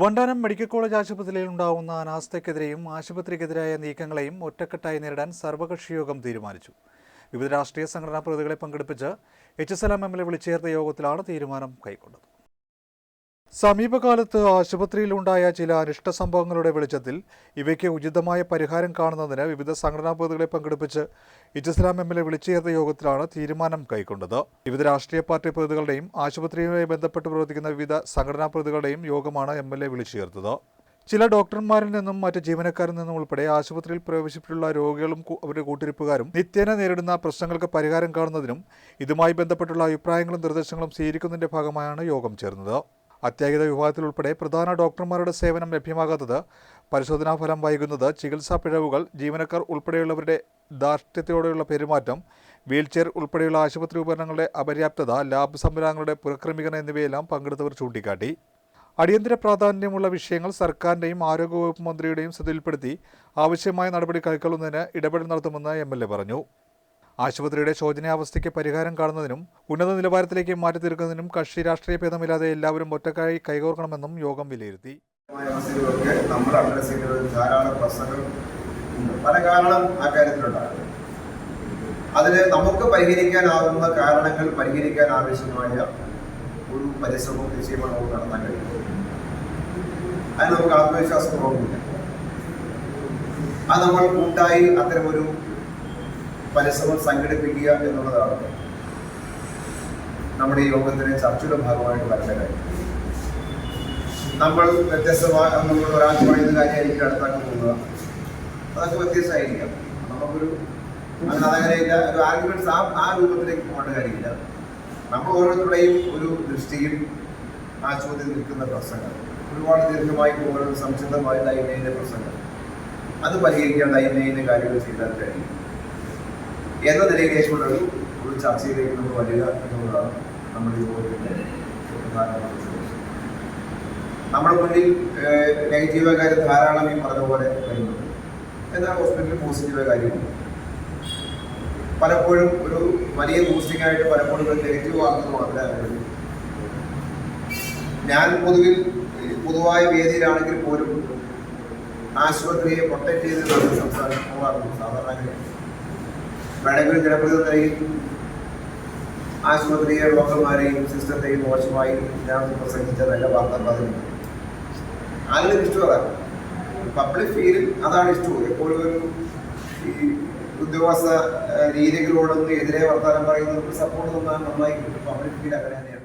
Vandanam medical college ആശുപത്രിയിൽ ഉണ്ടാവുന്ന അനാസ്ഥയ്ക്കെതിരെയും ആശുപത്രിക്കെതിരായ നീക്കങ്ങളെയും ഒറ്റക്കെട്ടായി നേരിടാൻ സർവകക്ഷി യോഗം തീരുമാനിച്ചു. വിവിധ രാഷ്ട്രീയ സംഘടനാ പ്രതികളെ പങ്കെടുപ്പിച്ച് H S L M M L A വിളിച്ചേർത്ത യോഗത്തിലാണ് തീരുമാനം കൈക്കൊണ്ടത്. സമീപകാലത്ത് ആശുപത്രിയിലുണ്ടായ ചില അനിഷ്ട സംഭവങ്ങളുടെ വെളിച്ചത്തിൽ ഇവയ്ക്ക് ഉചിതമായ പരിഹാരം കാണുന്നതിന് വിവിധ സംഘടനാ പ്രതികളെ പങ്കെടുപ്പിച്ച് ഇജസ്ലാം എം എൽ എ വിളിച്ചു ചേർത്ത യോഗത്തിലാണ് തീരുമാനം കൈക്കൊണ്ടത്. വിവിധ രാഷ്ട്രീയ പാർട്ടി പ്രതികളുടെയും ആശുപത്രിയുമായി ബന്ധപ്പെട്ട് പ്രവർത്തിക്കുന്ന വിവിധ സംഘടനാ പ്രതികളുടെയും യോഗമാണ് എം എൽ എ വിളിച്ചു ചേർത്തത് ചില ഡോക്ടർമാരിൽ നിന്നും മറ്റ് ജീവനക്കാരിൽ നിന്നും ഉൾപ്പെടെ ആശുപത്രിയിൽ പ്രവേശിച്ചിട്ടുള്ള രോഗികളും അവരുടെ കൂട്ടിരിപ്പുകാരും നിത്യേന നേരിടുന്ന പ്രശ്നങ്ങൾക്ക് പരിഹാരം കാണുന്നതിനും ഇതുമായി ബന്ധപ്പെട്ടുള്ള അഭിപ്രായങ്ങളും നിർദ്ദേശങ്ങളും സ്വീകരിക്കുന്നതിന്റെ ഭാഗമായാണ് യോഗം ചേർന്നത്. അത്യാഹിത വിഭാഗത്തിലുൾപ്പെടെ പ്രധാന ഡോക്ടർമാരുടെ സേവനം ലഭ്യമാകാത്തത് പരിശോധനാ ഫലം വൈകുന്നത് ചികിത്സാ പിഴവുകൾ ജീവനക്കാർ ഉൾപ്പെടെയുള്ളവരുടെ ധാർഷ്ട്യത്തോടെയുള്ള പെരുമാറ്റം വീൽചെയർ ഉൾപ്പെടെയുള്ള ആശുപത്രി ഉപകരണങ്ങളുടെ അപര്യാപ്തത ലാബ് സംവിധാനങ്ങളുടെ പുനഃക്രമീകരണം എന്നിവയെല്ലാം പങ്കെടുത്തവർ ചൂണ്ടിക്കാട്ടി. അടിയന്തര പ്രാധാന്യമുള്ള വിഷയങ്ങൾ സർക്കാരിന്റെയും ആരോഗ്യവകുപ്പ് മന്ത്രിയുടെയും ശ്രദ്ധയിൽപ്പെടുത്തി ആവശ്യമായ നടപടി കൈക്കൊള്ളുന്നതിന് ഇടപെടൽ നടത്തുമെന്ന് എ പറഞ്ഞു. ആശുപത്രിയുടെ ശോചനീയാവസ്ഥയ്ക്ക് പരിഹാരം കാണുന്നതിനും ഉന്നത നിലവാരത്തിലേക്ക് മാറ്റി തീർക്കുന്നതിനും കക്ഷി രാഷ്ട്രീയ ഭേദമില്ലാതെ എല്ലാവരും ഒറ്റക്കായി കൈകോർക്കണമെന്നും യോഗം വിലയിരുത്തി. നമ്മുടെ പല കാരണം ആ കാര്യത്തിലുണ്ടാകും. അതിന് നമുക്ക് പരിഹരിക്കാനാവുന്ന കാരണങ്ങൾ പരിഹരിക്കാൻ ആവശ്യമായ ഒരു പരിശ്രമം നിശ്ചയമാണ് നമുക്ക് നടത്താൻ കഴിയുന്നത് അതിന് നമുക്ക് ആത്മവിശ്വാസം കുറവുമില്ല അത് നമ്മൾ കൂട്ടായി അത്തരമൊരു പരിശ്രമം സംഘടിപ്പിക്കുക എന്നുള്ളതാണ്. നമ്മുടെ ഈ യോഗത്തിന്റെ ചർച്ചയുടെ ഭാഗമായിട്ട് വരേണ്ട കാര്യം നമ്മൾ വ്യത്യസ്തമായ നമ്മൾ ഒരാൾക്ക് പറയുന്ന കാര്യമായിരിക്കും അടുത്താക്കി പോകുന്നത് അതൊക്കെ വ്യത്യസ്തമായിരിക്കാം. നമുക്കൊരു അങ്ങനെ അതങ്ങനെയില്ല ഒരു ആർഗ്യുമെന്റ്സ് ആ ആ രൂപത്തിലേക്ക് പോകേണ്ട കാര്യമില്ല. നമ്മൾ ഓരോരുത്തരുടെയും ഒരു ദൃഷ്ടിയിൽ ചോദ്യം നിൽക്കുന്ന പ്രശ്നങ്ങൾ. ഒരുപാട് ദീർഘമായി പോകുന്ന സംശുദ്ധമായ ഡൈമേന്റെ പ്രശ്നങ്ങൾ. അത് പരിഹരിക്കാൻ ഡൈമേന്റെ കാര്യങ്ങൾ ചെയ്താൽ കഴിയും. എന്ന നിലയിൽ ഏറ്റവും ഒരു ചർച്ചയിലേക്ക് നമ്മൾ വരിക എന്നുള്ളതാണ് നമ്മുടെ യുവത്തിന്റെ നമ്മുടെ മുന്നിൽ നെഗറ്റീവ് കാര്യം ധാരാളം ഈ പറഞ്ഞ പോലെ വരുന്നുണ്ട്. എന്നാൽ ഹോസ്പിറ്റലിൽ പോസിറ്റീവ് കാര്യമുണ്ട്. പലപ്പോഴും ഒരു വലിയ ബൂസ്റ്റിംഗ് ആയിട്ട് പലപ്പോഴും ഒരു നെഗറ്റീവ് ആകുന്നത് മാത്രമേ ഞാൻ പൊതുവിൽ പൊതുവായ വേദിയിലാണെങ്കിൽ പോലും ആശുപത്രിയെ പ്രൊട്ടക്ട് ചെയ്ത് സംസാരിക്കുന്നു സാധാരണ വേണമെങ്കിൽ ജനപ്രതിനിധി നിലയിൽ ആശുപത്രിയെ ഡോക്ടർമാരെയും സിസ്റ്റത്തെയും മോശമായി ഇതിനകത്ത് പ്രസംഗിച്ച നല്ല വാർത്ത പറഞ്ഞു ആരെങ്കിലും ഇഷ്ടം അതാണ് പബ്ലിക് ഫീലിൽ അതാണ് ഇഷ്ടവും എപ്പോഴും ഒരു ഈ ഉദ്യോഗസ്ഥ രീതികളോടൊന്നും എതിരെ വർത്താനം പറയുന്നവർക്ക് സപ്പോർട്ട് തന്നാൽ നന്നായി കിട്ടും പബ്ലിക് ഫീൽ അങ്ങനെ തന്നെയാണ്.